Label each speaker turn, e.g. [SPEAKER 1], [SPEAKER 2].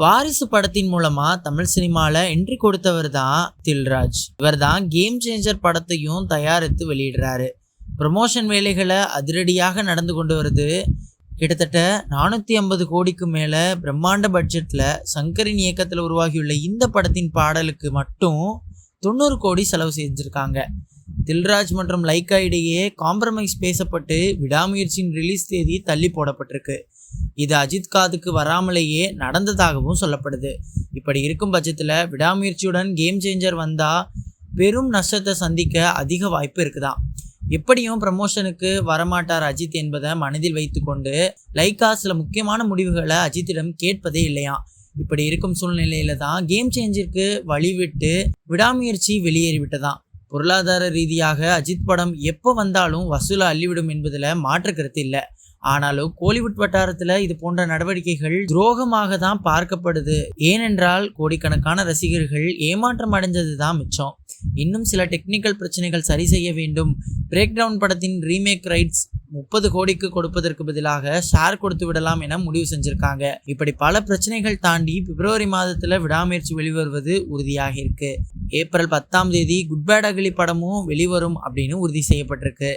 [SPEAKER 1] வாரிசு படத்தின் மூலமா தமிழ் சினிமால என்ட்ரி கொடுத்தவர் தான் தில்ராஜ். இவர் தான் கேம் சேஞ்சர் படத்தையும் தயாரித்து வெளியிடுறாரு. ப்ரமோஷன் வேலைகளை அதிரடியாக நடந்து கொண்டு வருது. கிட்டத்தட்ட நானூற்றி ஐம்பது கோடிக்கு மேலே பிரம்மாண்ட பட்ஜெட்டில் சங்கரின் இயக்கத்தில் உருவாகியுள்ள இந்த படத்தின் பாடலுக்கு மட்டும் தொண்ணூறு கோடி செலவு செஞ்சுருக்காங்க. தில்ராஜ் மற்றும் லைக்கா இடையே காம்ப்ரமைஸ் பேசப்பட்டு விடாமுயற்சியின் ரிலீஸ் தேதி தள்ளி போடப்பட்டிருக்கு. இது அஜித் காதுக்கு வராமலேயே நடந்ததாகவும் சொல்லப்படுது. இப்படி இருக்கும் பட்சத்தில் விடாமுயற்சியுடன் கேம் சேஞ்சர் வந்தால் பெரும் நஷ்டத்தை சந்திக்க அதிக வாய்ப்பு இருக்குதான் எப்படியும் ப்ரமோஷனுக்கு வரமாட்டார் அஜித் என்பதை மனதில் வைத்துக்கொண்டு லைக்கா சில முக்கியமான முடிவுகளை அஜித்திடம் கேட்பதே இல்லையாம் இப்படி இருக்கும் சூழ்நிலையில தான் கேம் சேஞ்சிற்கு வழிவிட்டு விடாமுயற்சி வெளியேறிவிட்டதாம் பொருளாதார ரீதியாக அஜித் படம் எப்போ வந்தாலும் வசூலை அள்ளிவிடும் என்பதில் மாற்று கருத்து இல்லை. ஆனாலும் கோலிவுட் வட்டாரத்தில் இது போன்ற நடவடிக்கைகள் துரோகமாக தான் பார்க்கப்படுது. ஏனென்றால் கோடிக்கணக்கான ரசிகர்கள் ஏமாற்றம் அடைஞ்சது தான் மிச்சம். இன்னும் சில டெக்னிக்கல் பிரச்சனைகள் சரி செய்ய வேண்டும். பிரேக் டவுன் படத்தின் ரீமேக் ரைட்ஸ் முப்பது கோடிக்கு கொடுப்பதற்கு பதிலாக ஷேர் கொடுத்து விடலாம் என முடிவு செஞ்சிருக்காங்க. இப்படி பல பிரச்சனைகள் தாண்டி பிப்ரவரி மாதத்துல விடாமுயற்சி வெளிவருவது உறுதியாக இருக்கு. ஏப்ரல் பத்தாம் தேதி குட் பேட் அகிலி படமும் வெளிவரும் அப்படின்னு உறுதி செய்யப்பட்டிருக்கு.